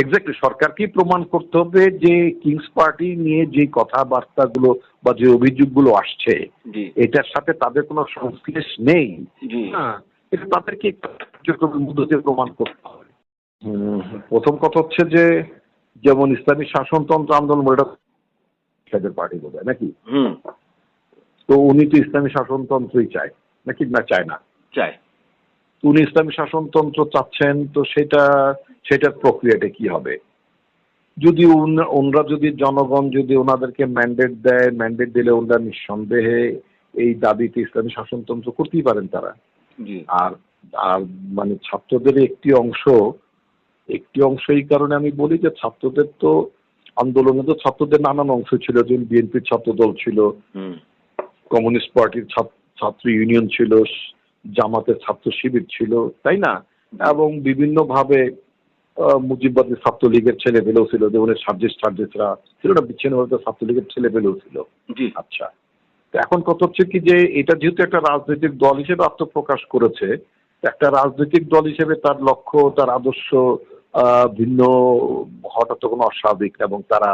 Exactly সরকারকেই প্রমাণ করতে হবে যে কিংস পার্টি নিয়ে যে কথাবার্তাগুলো বা যে অভিযোগগুলো আসছে এটার সাথে তাদের কোনো সংশ্লেষ নেই। এটা তাদেরকে একটু কার্যক্রমের মধ্য দিয়ে প্রমাণ করতে হবে। প্রথম কথা হচ্ছে যে যেমন ইসলামী শাসনতন্ত্র আন্দোলন এটা পার্টি বোধ নাকি? তো উনি তো ইসলামী শাসনতন্ত্রই চায় নাকি? না চায় না। তো উনি ইসলামী শাসনতন্ত্র চাচ্ছেন তো সেটা সেটার প্রক্রিয়াটা কি হবে? যদি ওনরা যদি জনগণ যদি ওনাদেরকে ম্যান্ডেট দেয় ম্যান্ডেট দিলে ওনারা নিঃসন্দেহে এই দাবিতে ইসলামী শাসনতন্ত্র করতেই পারেন তারা। আর আর মানে ছাত্রদের একটি অংশ একটি অংশ এই কারণে আমি বলি যে ছাত্রদের তো আন্দোলনে তো ছাত্রদের নানান অংশ ছিল যেমন বিএনপির ছাত্র দল ছিল কমিউনিস্ট পার্টির ছাত্র ছাত্র ইউনিয়ন ছিল জামাতের ছাত্র শিবির ছিল তাই না? এবং বিভিন্নভাবে মুজিববাদী ছাত্রলীগের ছেলে পেলেও ছিল যেমন সার্জিস সার্জিসরা ছিল না বিচ্ছিন্নভাবে ছাত্রলীগের ছেলে পেলেও ছিল। জি। আচ্ছা। তো এখন কথা হচ্ছে কি যে এটা যেহেতু একটা রাজনৈতিক দল হিসেবে আত্মপ্রকাশ করেছে একটা রাজনৈতিক দল হিসেবে তার লক্ষ্য তার আদর্শ ভিন্ন হওয়াটা তো কোনো অস্বাভাবিক না এবং তারা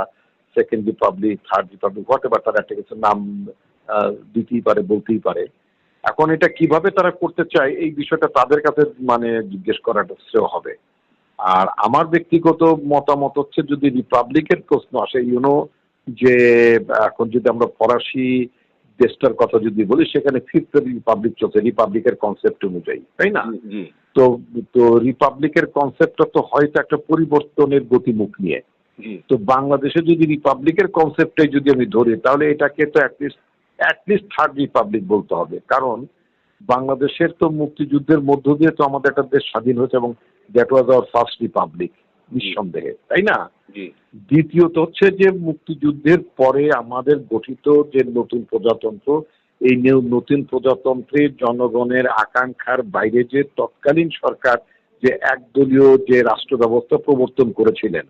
second republic third republic whatever তারা একটা কিছু নাম আহ, দিতেই পারে বলতেই পারে। এখন এটা কীভাবে তারা করতে চায় এই বিষয়টা তাদের কাছে মানে জিজ্ঞেস করাটা শ্রেয় হবে। আর আমার ব্যক্তিগত মতামত হচ্ছে যদি রিপাবলিকের প্রশ্ন আসে ইউনো যে এখন যদি আমরা ফরাসি দেশটার কথা যদি বলি সেখানে ফিফথ রিপাবলিক চলছে রিপাবলিকের কনসেপ্ট অনুযায়ী তাই না? তো তো রিপাবলিকের কনসেপ্টটা তো হয়তো একটা পরিবর্তনের গতিমুখ নিয়ে। তো বাংলাদেশে যদি রিপাবলিকের কনসেপ্টটাই যদি আমি ধরি তাহলে এটাকে তো অ্যাটলিস্ট অ্যাটলিস্ট থার্ড রিপাবলিক বলতে হবে। কারণ বাংলাদেশের তো মুক্তিযুদ্ধের মধ্য দিয়ে তো আমাদের একটা দেশ স্বাধীন হয়েছে এবং that was our first republic নিঃসন্দেহে তাই না? দ্বিতীয়ত হচ্ছে যে মুক্তিযুদ্ধের পরে আমাদের গঠিত যে নতুন প্রজাতন্ত্র এই নতুন প্রজাতন্ত্রে জনগণের আকাঙ্ক্ষার বাইরে যে তৎকালীন সরকার যে একদলীয় যে রাষ্ট্র ব্যবস্থা প্রবর্তন করেছিলেন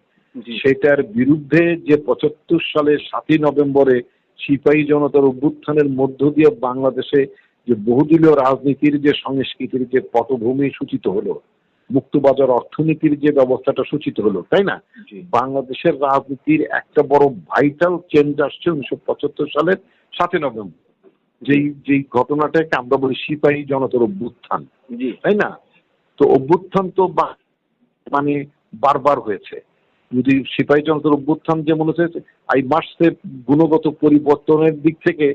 সেটার বিরুদ্ধে যে পঁচাত্তর সালের সাতই নভেম্বরে সিপাহী জনতার অভ্যুত্থানের মধ্য দিয়ে বাংলাদেশে যে বহুদলীয় রাজনীতির যে সংস্কৃতির যে পটভূমি সূচিত হলো মুক্তবাজার অর্থনীতির যে ব্যবস্থাটা সূচিত হলো তাই না? বাংলাদেশের রাজনীতির একটা বড় ভাইটাল চেঞ্জ আসছে উনিশশো পঁচাত্তর সালের সাতই নভেম্বর। যেই যেই ঘটনাটাকে আমরা বলি সিপাহী জনতার অভ্যুত্থান তাই না? তো অভ্যুত্থান তো বা- মানে বারবার হয়েছে। যদি সিপাহী জনতার অভ্যুত্থান যেমন হয়েছে আই মাসে গুণগত পরিবর্তনের দিক থেকে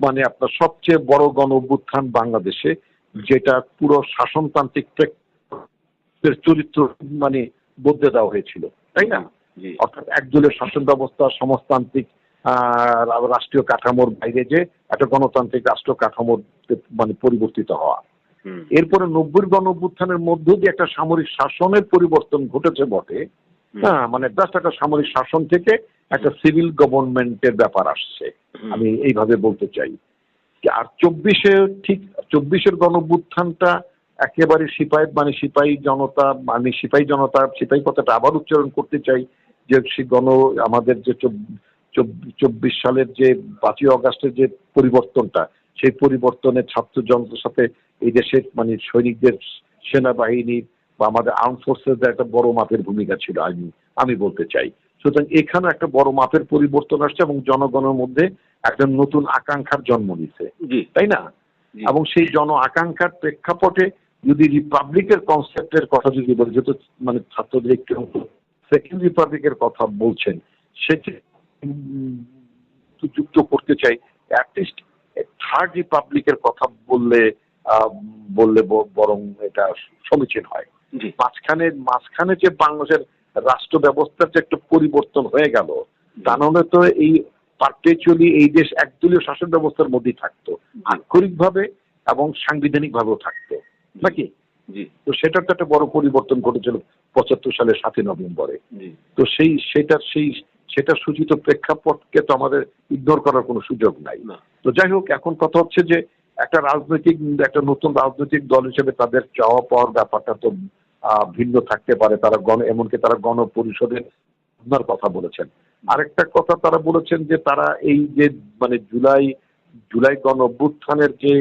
মানে আপনার সবচেয়ে বড় গণ অভ্যুত্থান বাংলাদেশে যেটা পুরো শাসনতান্ত্রিক চরিত্র মানে বদলে দেওয়া হয়েছিল তাই না? অর্থাৎ একদলীয় শাসন ব্যবস্থা সমাজতান্ত্রিক আহ, রাষ্ট্রীয় কাঠামোর বাইরে যে একটা গণতান্ত্রিক রাষ্ট্র কাঠামোর মানে পরিবর্তিত হওয়া। এরপরে নব্বই গণ অভ্যুত্থানের মধ্য দিয়ে একটা সামরিক শাসনের পরিবর্তন ঘটেছে বটে। হ্যাঁ মানে জাস্ট একটা সামরিক শাসন থেকে একটা সিভিল গভর্নমেন্টের ব্যাপার আসছে। আমি এইভাবে বলতে চাই। আর চব্বিশে ঠিক চব্বিশের গণ একেবারে সিপাহী মানে সিপাহী জনতা মানে সিপাহী জনতা সিপাহী কথাটা আবার উচ্চারণ করতে চাই যে সে গণ আমাদের যে চব- চব- চব্বিশ সালের যে পাঁচই অগাস্টের যে পরিবর্তনটা সেই পরিবর্তনের ছাত্র জনতার সাথে এই দেশের মানে সৈনিকদের সেনাবাহিনী বা আমাদের আর্ম ফোর্সেসদের একটা বড় মাপের ভূমিকা ছিল আমি আমি বলতে চাই। সুতরাং এখানে একটা বড় মাপের পরিবর্তন আসছে এবং জনগণের মধ্যে একটা নতুন আকাঙ্ক্ষার জন্ম নিছে। তাই না? এবং সেই জন আকাঙ্ক্ষার প্রেক্ষাপটে যদি রিপাবলিকের কনসেপ্টের কথা যদি বলি যেহেতু মানে ছাত্রদের একটু সেকেন্ড রিপাবলিকের কথা বলছেন সেটি যুক্ত করতে চাই। অ্যাটলিস্ট থার্ড রিপাবলিকের কথা বললে বললে বরং এটা সমীচীন হয়। মাঝখানে মাঝখানে যে বাংলাদেশের রাষ্ট্র ব্যবস্থার যে একটা পরিবর্তন হয়ে গেল তা নাহলে তো এই পার্টিচুয়ালি এই দেশ একদলীয় শাসন ব্যবস্থার মধ্যেই থাকতো। আক্ষরিকভাবে এবং সাংবিধানিক ভাবেও থাকতো। নাকি? জি। তো সেটার তো একটা বড় পরিবর্তন ঘটেছিল পঁচাত্তর সালের সাতই নভেম্বরে। তো সেই সেটার সেই সেটা সূচিত প্রেক্ষাপটকে তো আমাদের ইগনোর করার কোনো সুযোগ নাই। তো যাই হোক এখন কথা হচ্ছে যে একটা রাজনৈতিক একটা নতুন রাজনৈতিক দল হিসেবে তাদের চাওয়া পাওয়ার ব্যাপারটা তো আহ, ভিন্ন থাকতে পারে। তারা গণ এমনকি তারা গণপরিষদের আপনার কথা বলেছেন। আরেকটা কথা তারা বলেছেন যে তারা এই যে মানে জুলাই জুলাই গণ অভ্যুত্থানের যে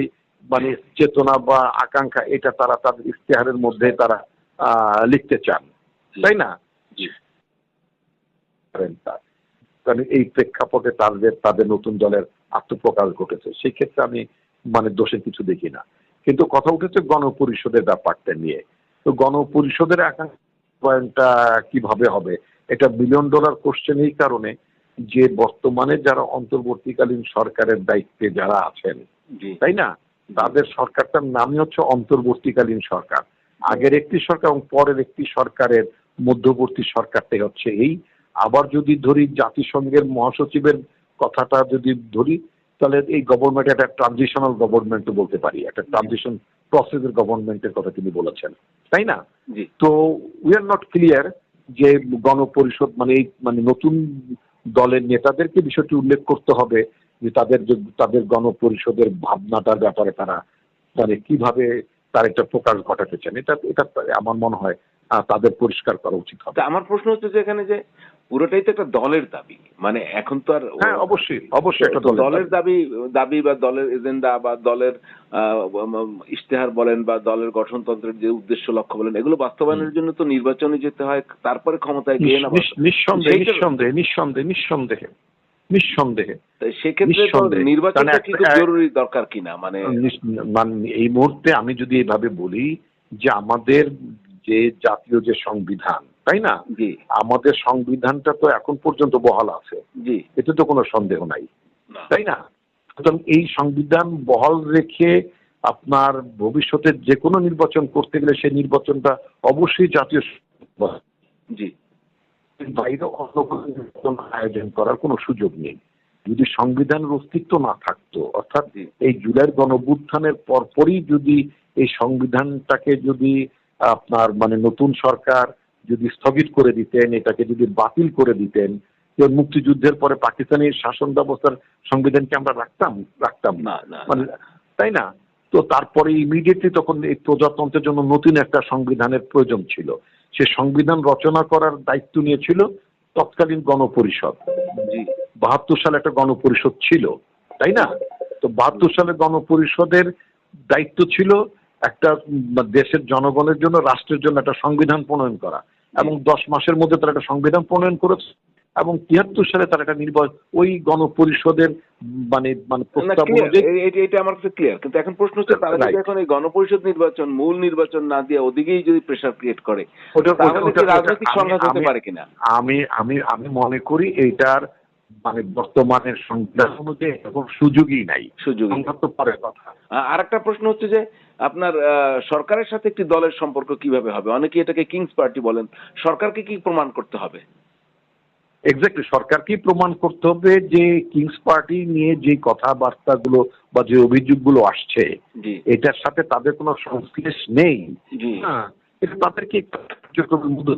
মানে চেতনা বা আকাঙ্ক্ষা এটা তারা তাদের ইশতেহারের মধ্যে তারা আহ, লিখতে চান। তাই না? কারণ এই প্রেক্ষাপটে তাদের তাদের নতুন দলের আত্মপ্রকাশ ঘটেছে। সেই ক্ষেত্রে আমি মানে দোষের কিছু দেখি না। কিন্তু কথা উঠেছে গণপরিষদের ব্যাপারটা নিয়ে। তো গণপরিষদের আকাঙ্ক্ষা কীভাবে হবে? এটা বিলিয়ন ডলার কোশ্চেন এই কারণে যে বর্তমানে যারা অন্তর্বর্তীকালীন সরকারের দায়িত্বে যারা আছেন তাই না? তাদের সরকারটার নামই হচ্ছে অন্তর্বর্তীকালীন সরকার। আগের একটি সরকার এবং পরের একটি সরকারের মধ্যবর্তী সরকারটাই হচ্ছে এই। আবার যদি ধরি জাতিসংঘের মহাসচিবের কথাটা যদি ধরি তাহলে এই গভর্নমেন্ট একটা ট্রানজিশনাল গভর্নমেন্ট বলতে পারি একটা ট্রানজিশন প্রসেসের গভর্নমেন্টের কথা তিনি বলেছেন তাই না? তো উই আর নট ক্লিয়ার যে গণপরিষদ মানে এই মানে নতুন দলের নেতাদেরকে বিষয়টি উল্লেখ করতে হবে যে তাদের তাদের গণপরিষদের ভাবনাটার ব্যাপারে তারা মানে কীভাবে তার একটা প্রকাশ ঘটাতে চান এটা এটা আমার মনে হয় তাদের পরিষ্কার করা উচিত হবে। আমার প্রশ্ন হচ্ছে যে এখানে যে পুরোটাই তো একটা দলের দাবি মানে এখন তো আর হ্যাঁ অবশ্যই অবশ্যই একটা দলের দাবি। দাবি বা দলের এজেন্ডা বা দলের আহ, ইশতেহার বলেন বা দলের গঠনতন্ত্রের যে উদ্দেশ্য লক্ষ্য বলেন এগুলো বাস্তবায়নের জন্য তো নির্বাচনে যেতে হয় তারপরে ক্ষমতায় গিয়ে নিঃ- নিঃসন্দেহে নিঃসন্দেহে নিঃসন্দেহে নিঃসন্দেহে। নিঃসন্দেহে। জরুরি দরকার কিনা? মানে মানে এই মুহূর্তে আমি যদি এভাবে বলি যে আমাদের যে জাতীয় যে সংবিধান তাই না? আমাদের সংবিধানটা তো এখন পর্যন্ত বহাল আছে। জি। এতে তো কোনো সন্দেহ নাই। তাই না? সুতরাং এই সংবিধান বহাল রেখে আপনার ভবিষ্যতে যে কোনো নির্বাচন করতে গেলে সেই নির্বাচনটা অবশ্যই জাতীয় জি। বাইরে অন্য কোনো আয়োজন করার কোনো সুযোগ নেই। যদি সংবিধানের অস্তিত্ব না থাকতো অর্থাৎ এই জুলাইয়ের গণভ্যুত্থানের পরপরই যদি এই সংবিধানটাকে যদি আপনার মানে নতুন সরকার যদি স্থগিত করে দিতেন এটাকে যদি বাতিল করে দিতেন মুক্তিযুদ্ধের পরে পাকিস্তানি শাসন ব্যবস্থার সংবিধানকে আমরা রাখতাম রাখতাম না। মানে তাই না? তো তারপরে ইমিডিয়েটলি তখন এই প্রজাতন্ত্রের জন্য নতুন একটা সংবিধানের প্রয়োজন ছিল। সে সংবিধান রচনা করার দায়িত্ব নিয়েছিল তৎকালীন গণপরিষদ। জি। বাহাত্তর সালে একটা গণপরিষদ ছিল তাই না? তো বাহাত্তর সালে গণপরিষদের দায়িত্ব ছিল একটা দেশের জনগণের জন্য রাষ্ট্রের জন্য একটা সংবিধান প্রণয়ন করা। এবং দশ মাসের মধ্যে তারা একটা সংবিধান প্রণয়ন করেছে। এবং তিয়াত্তর সালে তারা একটা নির্বাচন ওই গণপরিষদের মানে মানে প্রস্তাব এটা আমার কাছে ক্লিয়ার কিন্তু এখন প্রশ্ন হচ্ছে তারা যদি এখন এই গণপরিষদ নির্বাচন মূল নির্বাচন না দিয়ে ওদিকেই যদি প্রেসার ক্রিয়েট করে রাজনৈতিক সংঘাত হতে পারে কিনা? আমি আমি আমি মনে করি এইটার মানে বর্তমানের সংবিধান অনুযায়ী এখন সুযোগই নাই। সুযোগ তো পরের কথা। আর একটা প্রশ্ন হচ্ছে যে আপনার আহ, সরকারের সাথে একটি দলের সম্পর্ক কীভাবে হবে? অনেকে এটাকে কিংস পার্টি বলেন। সরকারকে কি প্রমাণ করতে হবে? এক্স্যাক্টলি সরকারকেই প্রমাণ করতে হবে যে কিংস পার্টি নিয়ে যে কথাবার্তাগুলো বা যে অভিযোগগুলো আসছে এটার সাথে তাদের কোনো সংশ্লেষ নেই। হ্যাঁ এটা তাদেরকে কার্যক্রমের মধ্য